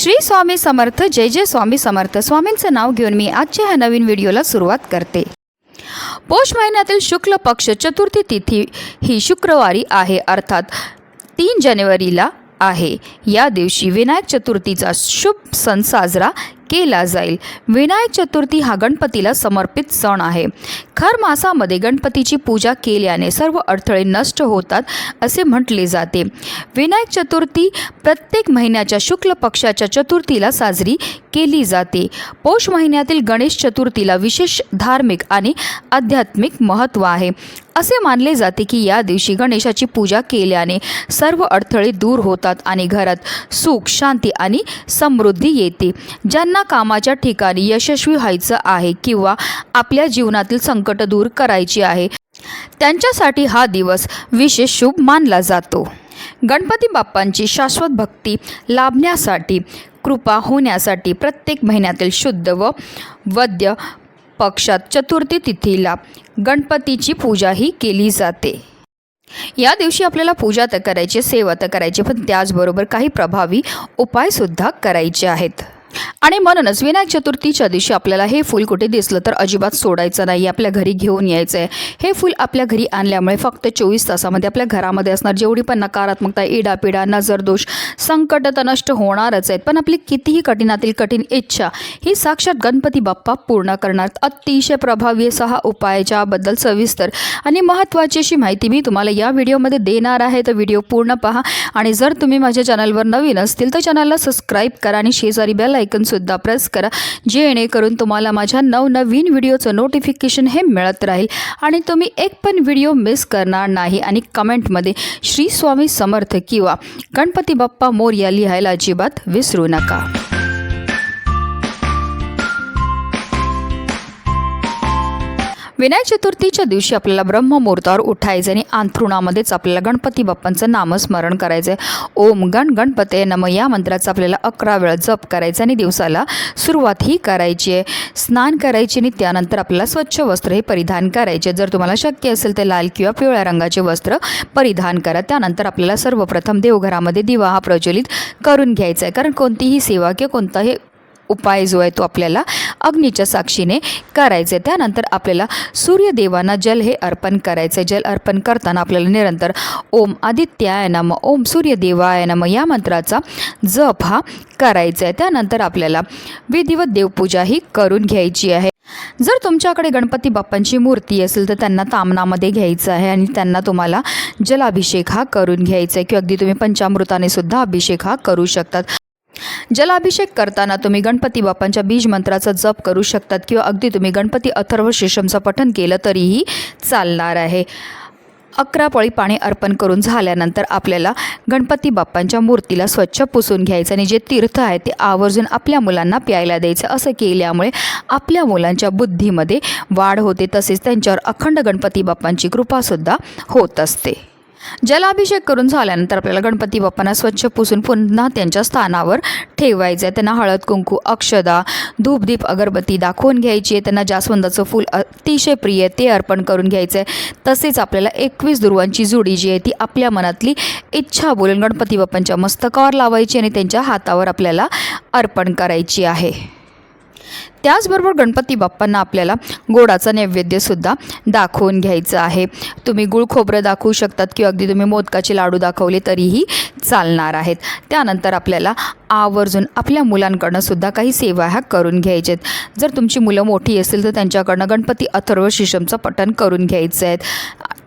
श्री स्वामी समर्थ जय जय स्वामी समर्थ. स्वामींचं नाव घेऊन मी आजच्या ह्या नवीन व्हिडिओला सुरुवात करते. पौष महिन्यातील शुक्ल पक्ष चतुर्थी तिथी ही शुक्रवारी आहे अर्थात तीन जानेवारीला आहे. या दिवशी विनायक चतुर्थीचा शुभ सण साजरा केला जाईल. विनायक चतुर्थी हा गणपतीला समर्पित सण आहे. खर मासामध्ये गणपतीची पूजा केल्याने सर्व अडथळे नष्ट होतात असे म्हटले जाते. विनायक चतुर्थी प्रत्येक महिन्याच्या शुक्ल पक्षाच्या चतुर्थीला साजरी केली जाते. पौष महिन्यातील गणेश चतुर्थीला विशेष धार्मिक आणि आध्यात्मिक महत्त्व आहे. असे मानले जाते की या दिवशी गणेशाची पूजा केल्याने सर्व अडथळे दूर होतात आणि घरात सुख शांती आणि समृद्धी येते. ज्यांना कामाच्या ठिकाणी यशस्वी व्हायचं आहे किंवा आपल्या जीवनातील संकट दूर करायची आहे त्यांच्यासाठी हा दिवस विशेष शुभ मानला जातो. गणपती बाप्पांची शाश्वत भक्ती लाभण्यासाठी कृपा होण्यासाठी प्रत्येक महिन्यातील शुद्ध व वद्य पक्षात चतुर्थी तिथीला गणपतीची पूजाही केली जाते. या दिवशी आपल्याला पूजा तर करायची सेवा तर करायची पण त्याचबरोबर काही प्रभावी उपायसुद्धा करायचे आहेत. आणि म्हणूनच विनायक चतुर्थीच्या दिवशी आपल्याला हे फूल कुठे दिसलं तर अजिबात सोडायचं नाही आपल्या घरी घेऊन यायचं आहे हे फूल आपल्या घरी आणल्यामुळे फक्त चोवीस तासामध्ये आपल्या घरामध्ये असणार जेवढी पण नकारात्मकता इडापिडा नजरदोष संकट तर नष्ट होणारच आहेत पण आपली कितीही कठीणातील कठीण इच्छा ही साक्षात गणपती बाप्पा पूर्ण करणार. अतिशय प्रभावी असा हा उपाय ज्याबद्दल सविस्तर आणि महत्त्वाची अशी माहिती मी तुम्हाला या व्हिडिओमध्ये देणार आहे. तर व्हिडिओ पूर्ण पहा आणि जर तुम्ही माझ्या चॅनलवर नवीन असतील तर चॅनलला सबस्क्राईब करा आणि शेजारी बेल आयकनसुद्धा प्रेस करा जेणेकरून तुम्हाला माझ्या नवनवीन व्हिडिओचं नोटिफिकेशन हे मिळत राहील. आणि तुम्ही एक पण व्हिडिओ मिस करणार नाही. आणि कमेंटमध्ये श्री स्वामी समर्थ किंवा गणपती बाप्पा मोर्या लिहायला अजिबात विसरू नका. विनायक चतुर्थीच्या दिवशी आपल्याला ब्रह्ममुहूर्तावर उठायचं आणि अंथरुणामध्येच आपल्याला गणपती बाप्पांचं नामस्मरण करायचं आहे ओम गण गणपते नम. या मंत्राचा आपल्याला अकरा वेळा जप करायचा आणि दिवसाला सुरुवात ही करायची आहे. स्नान करायची आणि त्यानंतर आपल्याला स्वच्छ वस्त्र हे परिधान करायचे. जर तुम्हाला शक्य असेल तर लाल किंवा पिवळ्या रंगाचे वस्त्र परिधान करा. त्यानंतर आपल्याला सर्वप्रथम देवघरामध्ये दिवा हा प्रज्वलित करून घ्यायचा आहे कारण कोणतीही सेवा किंवा कोणताही उपाय जो आहे तो आपल्याला अग्नीच्या साक्षीने करायचे त्यानंतर आपल्याला सूर्यदेवांना जल हे अर्पण करायचं आहे जल अर्पण करताना आपल्याला निरंतर ओम आदित्याय नम ओम सूर्यदेवाय नम या मंत्राचा जप हा करायचा आहे त्यानंतर आपल्याला विधिवत देवपूजा ही करून घ्यायची आहे. जर तुमच्याकडे गणपती बाप्पांची मूर्ती असेल तर त्यांना तामनामध्ये घ्यायचं आहे आणि त्यांना तुम्हाला जलाभिषेक हा करून घ्यायचा आहे किंवा अगदी तुम्ही पंचामृताने सुद्धा अभिषेक हा करू शकतात. जलाभिषेक करताना तुम्ही गणपती बाप्पांच्या बीज मंत्राचा जप करू शकतात किंवा अगदी तुम्ही गणपती अथर्व शेषमचं पठन केलं तरीही चालणार आहे. अकरा पळी पाणी अर्पण करून झाल्यानंतर आपल्याला गणपती बाप्पांच्या मूर्तीला स्वच्छ पुसून घ्यायचं आणि जे तीर्थ आहे ते आवर्जून आपल्या मुलांना प्यायला द्यायचं. असं केल्यामुळे आपल्या मुलांच्या बुद्धीमध्ये वाढ होते. तसेच त्यांच्यावर अखंड गणपती बाप्पांची कृपासुद्धा होत असते. जलाभिषेक करून झाल्यानंतर आपल्याला गणपती बाप्पांना स्वच्छ पुसून पुन्हा त्यांच्या स्थानावर ठेवायचं आहे. त्यांना हळद कुंकू अक्षदा धूपदीप अगरबत्ती दाखवून घ्यायची आहे. त्यांना जास्वंदाचं फूल अतिशय प्रिय ते अर्पण करून घ्यायचं आहे. तसेच आपल्याला एकवीस दुर्वांची जोडी जी आहे ती आपल्या मनातली इच्छा बोलून गणपती बाप्पांच्या मस्तकावर लावायची आणि त्यांच्या हातावर आपल्याला अर्पण करायची आहे. त्याचबरोबर गणपती बाप्पांना आपल्याला गोडाचा नैवेद्यसुद्धा दाखवून घ्यायचं आहे. तुम्ही गुळ खोबरं दाखवू शकतात किंवा अगदी तुम्ही मोदकाचे लाडू दाखवले तरीही चालणार आहेत. त्यानंतर आपल्याला आवर्जून आपल्या मुलांकडनं सुद्धा काही सेवा ह्या करून घ्यायच्यात. जर तुमची मुलं मोठी असतील तर त्यांच्याकडनं गणपती अथर्व शिशमचं पठण करून घ्यायचं आहेत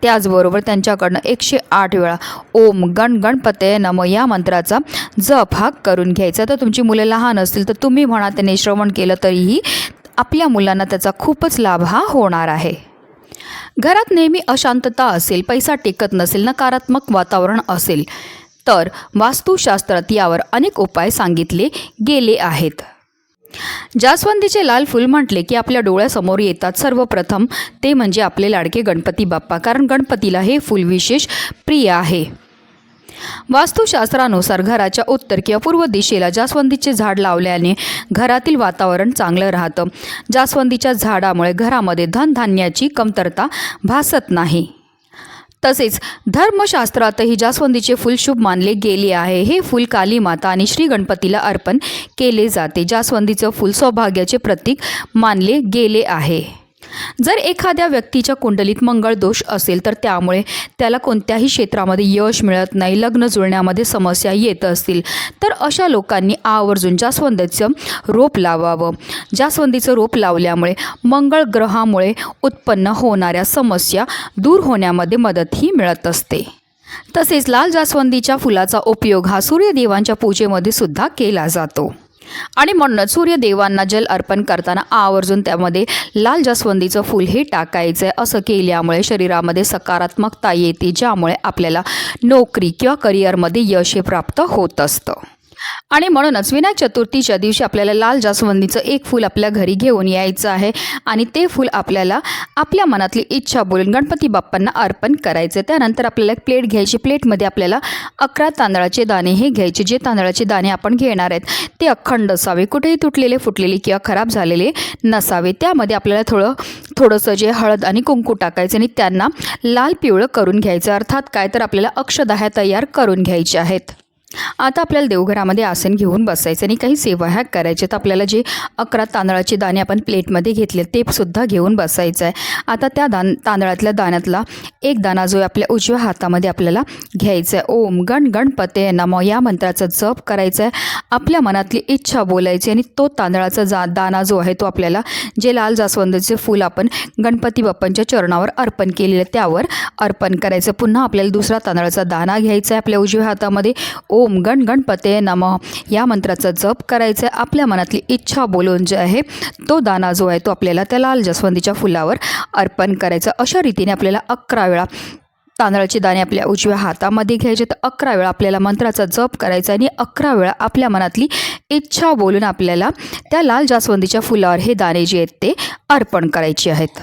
त्याचबरोबर त्यांच्याकडनं एकशे आठ वेळा ओम गण गणपते नम या मंत्राचा जप हा करून घ्यायचा. तर तुमची मुलं लहान असतील तर तुम्ही म्हणा त्यांनी श्रवण केलं तरीही आपल्या मुलांना त्याचा खूपच लाभ हा होणार आहे. घरात नेहमी अशांतता असेल पैसा टेकत नसेल नकारात्मक वातावरण असेल तर वास्तुशास्त्रात यावर अनेक उपाय सांगितले गेले आहेत. जास्वंदीचे लाल फूल म्हटले की आपल्या डोळ्यासमोर येतात. सर्वप्रथम ते म्हणजे आपले लाडके गणपती बाप्पा. कारण गणपतीला हे फूल विशेष प्रिय आहे. वास्तुशास्त्रानुसार घराच्या उत्तर किंवा पूर्व दिशेला जास्वंदीचे झाड लावल्याने घरातील वातावरण चांगलं राहतं. जास्वंदीच्या झाडामुळे घरामध्ये धनधान्याची कमतरता भासत नाही. तसेच धर्मशास्त्रातही जास्वंदीचे फूल शुभ मानले गेले आहे. हे फूल काली माता आणि श्री गणपतीला अर्पण केले जाते. जास्वंदीचं फूल सौभाग्याचे प्रतीक मानले गेले आहे. जर एखाद्या व्यक्तीच्या कुंडलीत मंगळ दोष असेल तर त्यामुळे त्याला कोणत्याही क्षेत्रामध्ये यश मिळत नाही लग्न जुळण्यामध्ये समस्या येत असतील. तर अशा लोकांनी आवर्जून जास्वंदीचं रोप लावावं. जास्वंदीचं रोप लावल्यामुळे मंगळ ग्रहामुळे उत्पन्न होणाऱ्या समस्या दूर होण्यामध्ये मदतही मिळत असते. तसेच लाल जास्वंदीच्या फुलाचा उपयोग हा सूर्यदेवांच्या पूजेमध्ये सुद्धा केला जातो. आणि म्हणूनच सूर्यदेवांना जल अर्पण करताना आवर्जून त्यामध्ये लाल जास्वंदीचं फूल हे टाकायचं आहे असं केल्यामुळे शरीरामध्ये सकारात्मकता येते ज्यामुळे आपल्याला नोकरी किंवा करिअरमध्ये यश हे प्राप्त होत असतं. आणि म्हणूनच विनायक चतुर्थीच्या दिवशी आपल्याला लाल जास्वंदीचं एक फूल आपल्या घरी घेऊन यायचं आहे. आणि ते फूल आपल्याला आपल्या मनातली इच्छा बोलून गणपती बाप्पांना अर्पण करायचं त्यानंतर आपल्याला एक प्लेट घ्यायची. प्लेटमध्ये आपल्याला अकरा तांदळाचे दाणे हे घ्यायचे. जे तांदळाचे दाणे आपण घेणार आहेत ते अखंड असावे. कुठेही तुटलेले फुटलेले किंवा खराब झालेले नसावे. त्यामध्ये आपल्याला थोडं थोडंसं जे हळद आणि कुंकू टाकायचं आणि त्यांना लाल पिवळं करून घ्यायचं. अर्थात काय? तर आपल्याला अक्षदाह्या तयार करून घ्यायचे आहेत. आता आपल्याला देवघरामध्ये आसन घेऊन बसायचं आणि काही सेवा ह्या करायचे तर आपल्याला जे अकरा तांदळाचे दाणे आपण प्लेटमध्ये घेतले ते सुद्धा घेऊन बसायचं आहे आता त्या दान तांदळातल्या दाण्यातला एक दाणा जो आहे आपल्या उजव्या हातामध्ये आपल्याला घ्यायचा आहे ओम गण गणपते नमो या मंत्राचा जप करायचा आहे आपल्या मनातली इच्छा बोलायची आणि तो तांदळाचा जा दाणा जो आहे तो आपल्याला जे लाल जास्वंदीचे फूल आपण गणपती बाप्पांच्या चरणावर अर्पण केलेलं आहे त्यावर अर्पण करायचं पुन्हा आपल्याला दुसरा तांदळाचा दाणा घ्यायचा आहे आपल्या उजव्या हातामध्ये. ओम गण गणपते नम. या मंत्राचा जप करायचा आहे आपल्या मनातली इच्छा बोलून जे आहे तो दाना जो आहे तो आपल्याला त्या लाल जास्वंदीच्या फुलावर अर्पण करायचा. अशा रीतीने आपल्याला अकरा वेळा तांदळाचे दाणे आपल्या उजव्या हातामध्ये घ्यायचे. तर अकरा वेळा आपल्याला मंत्राचा जप करायचा आणि अकरा वेळा आपल्या मनातली इच्छा बोलून आपल्याला त्या लाल जास्वंदीच्या फुलावर हे दाणे जे आहेत ते अर्पण करायचे आहेत.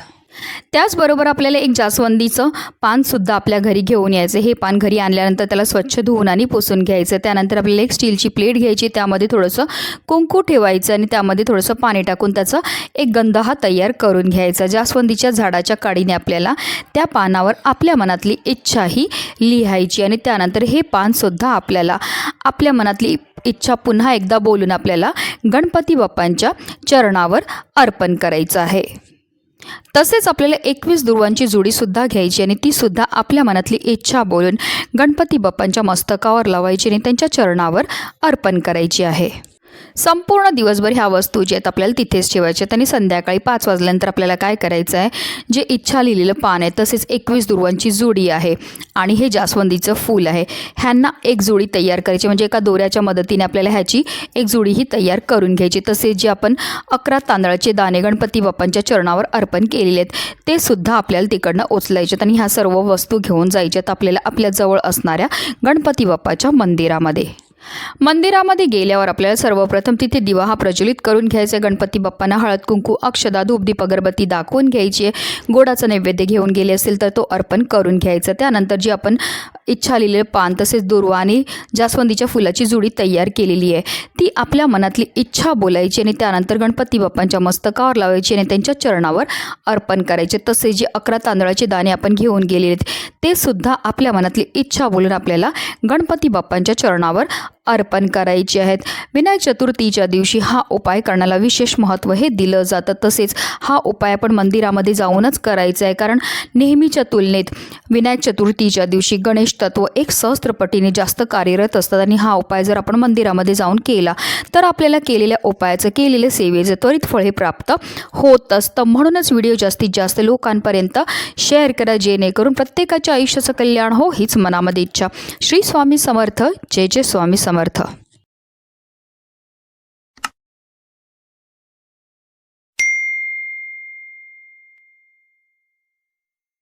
त्याचबरोबर आपल्याला एक जास्वंदीचं पानसुद्धा आपल्या घरी घेऊन यायचं. हे पान घरी आणल्यानंतर त्याला स्वच्छ धुवून आणि पुसून घ्यायचं. त्यानंतर आपल्याला एक स्टीलची प्लेट घ्यायची. त्यामध्ये थोडंसं कुंकू ठेवायचं आणि त्यामध्ये थोडंसं पाणी टाकून त्याचा एक गंध हा तयार करून घ्यायचा. जास्वंदीच्या झाडाच्या काडीने आपल्याला त्या पानावर आपल्या मनातली इच्छा ही लिहायची आणि त्यानंतर हे पानसुद्धा आपल्याला आपल्या मनातली इच्छा पुन्हा एकदा बोलून आपल्याला गणपती बाप्पांच्या चरणावर अर्पण करायचं आहे. तसेच आपल्याला एकवीस दुर्वांची जोडीसुद्धा घ्यायची आणि तीसुद्धा आपल्या मनातली इच्छा बोलून गणपती बाप्पांच्या मस्तकावर लावायची आणि त्यांच्या चरणावर अर्पण करायची आहे. संपूर्ण दिवसभर ह्या वस्तू जे आहेत आपल्याला तिथेच ठेवायच्या आहेत. आणि संध्याकाळी पाच वाजल्यानंतर आपल्याला काय करायचं आहे? जे इच्छा लिहिलेलं पान आहे तसेच एकवीस दुर्वांची जोडी आहे आणि हे जास्वंदीचं फूल आहे. ह्यांना एक जोडी तयार करायची म्हणजे एका दोऱ्याच्या मदतीने आपल्याला ह्याची एक जोडी ही तयार करून घ्यायची तसेच जे आपण अकरा तांदळाचे दाणे गणपती बाप्पांच्या चरणावर अर्पण केलेले आहेत ते सुद्धा आपल्याला तिकडनं ओचलायच्यात आणि ह्या सर्व वस्तू घेऊन जायच्यात आपल्याला आपल्या जवळ असणाऱ्या गणपती बाप्पाच्या मंदिरामध्ये. मंदिरामध्ये गेल्यावर आपल्याला सर्वप्रथम तिथे दिवा हा प्रज्वलित करून घ्यायचा आहे. गणपती बाप्पांना हळद कुंकू अक्षदा धूपदीप अगरबत्ती दाखवून घ्यायची आहे. गोडाचं नैवेद्य घेऊन गेले असेल तर तो अर्पण करून घ्यायचा. त्यानंतर जी आपण इच्छा लिहिलेलं पान तसेच दुर्वा आणि जास्वंदीच्या फुलाची जुडी तयार केलेली आहे. ती आपल्या मनातली इच्छा बोलायची आणि त्यानंतर गणपती बाप्पांच्या मस्तकावर लावायची आणि त्यांच्या चरणावर अर्पण करायचे. तसे जे अकरा तांदळाचे दाणे आपण घेऊन गेलेले आहेत ते सुद्धा आपल्या मनातली इच्छा बोलून आपल्याला गणपती बाप्पांच्या चरणावर अर्पण करायचे आहेत. विनायक चतुर्थीच्या दिवशी हा उपाय करण्याला विशेष महत्त्व हे दिलं जातं. तसेच हा उपाय आपण मंदिरामध्ये जाऊनच करायचा आहे. कारण नेहमीच्या तुलनेत विनायक चतुर्थीच्या दिवशी गणेश तत्व एक सहस्त्रपटीने जास्त कार्यरत असतात आणि हा उपाय जर आपण मंदिरामध्ये जाऊन केला तर आपल्याला केलेल्या उपायाचं केलेले सेवेचं त्वरित फळ हे प्राप्त होत असतं. म्हणूनच व्हिडिओ जास्तीत जास्त लोकांपर्यंत शेअर करा जेणेकरून प्रत्येकाच्या आयुष्याचं कल्याण हो हीच मनामध्ये इच्छा. श्री स्वामी समर्थ. जय जय स्वामी समर्थ.